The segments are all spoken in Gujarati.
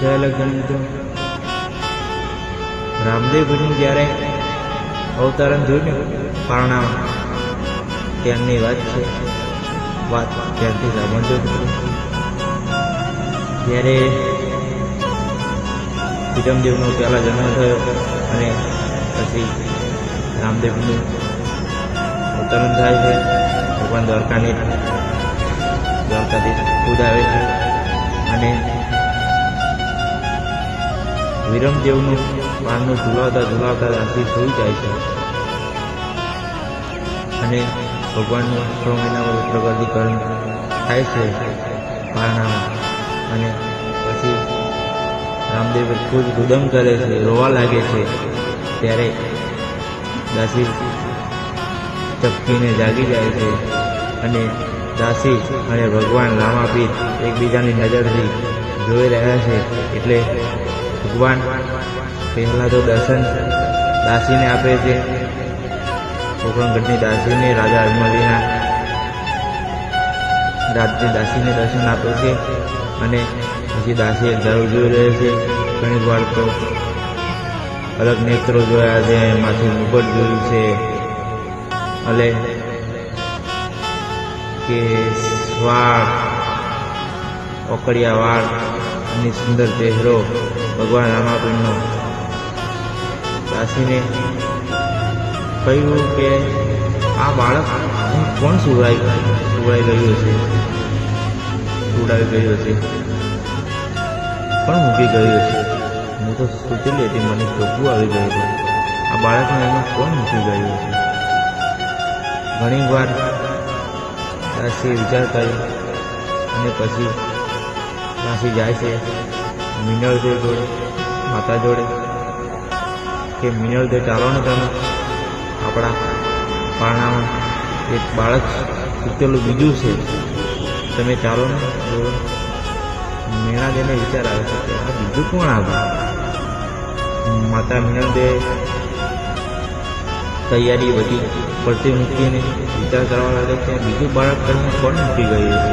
જય લગ્ન મિત્રો રામદેવ ભીનું જ્યારે અવતારણ જોયું ને પારણામાં ત્યારની વાત છે, વાત ત્યારથી સાંભળજો જ્યારે વિરમદેવનો પહેલા જન્મ થયો અને પછી રામદેવનું અવતરણ થાય છે, ભગવાન દ્વારકાની દ્વારકાધીશ ખુદ આવે છે અને વિરમદેવનું પાનનું ઝુલાવતા ઝુલાવતા રાત્રિ સૂઈ જાય છે. અને ભગવાનનું છ મહિના વર્ષ પ્રગતિકરણ થાય છે પારણામાં. અને પછી રામદેવ ખુદ ગુદમ કરે છે, રોવા લાગે છે. ત્યારે દાસી ચપકીને જાગી જાય છે. અને દાસી અને ભગવાન રામાપીર એકબીજાની નજરથી જોઈ રહ્યા છે. એટલે ભગવાન, પહેલાં તો દર્શન, દાસીને આપે છે. કોકણગઢની દાસીને, રાજા અજમલીના રાત્રે દાસીને દર્શન આપે છે. અને પછી દાસી અંધારું જોઈ રહે છે. ઘણી વાર તો અલગ નેત્રો જોયા છે માથે મુગટ જોયું છે. અને કે સ્વાળ ઓકળિયા વાળ અને સુંદર ચહેરો ભગવાન રામાપીરનો દાસીને કહ્યું કે, આ બાળક કોણ સુવડાઈ સુવડાઈ ગયું હશે? સુવડાવી ગયું હશે? પણ મૂકી ગયું હશે? હું તો સોચેલી હતી, મને ચોખ્ખું આવી ગયું હતું આ બાળકને એમાં કોણ મૂકી ગયું હશે? ઘણી વાર દાસીએ વિચાર કર્યો અને પછી દાસી જાય છે. મિનળદેવ જોડે, માતા જોડે. કે મિનળદેવ ચાલો ને તમે, આપણા પારણામાં. એક બાળક સૂતેલું બીજું છે, તમે ચાલો ને જોડો મીણા દેને વિચાર આવે છે કે આ બીજું કોણ આવ્યું માતા મિનળદેવ તૈયારી બધી પડતી મૂકીને વિચાર કરવા લાગે આ બીજું બાળક કરીને કોણ મૂકી ગયું છે?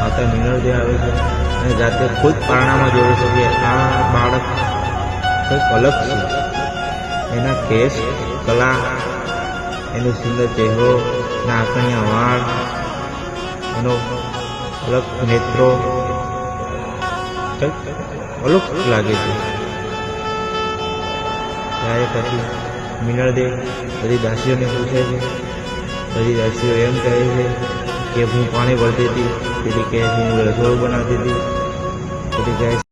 માતા મિનળદેવ આવે છે. અને જાતે ખુદ પારણામાં જોવે છે કે આ બાળક કંઈક અલગ છે. એના કેસ, કલા, એનો સુંદર ચહેરો, એના વાળ એનો અલગ નેત્રો, કંઈક અલગ લાગે છે. ત્યારે પછી મિનળદેવ બધી દાસીઓને પૂછે છે. બધી દાસીઓ એમ કહે છે કે હું પાણી ભરતી હતી. પેલી છે હું રસોડું બનાવતી હતી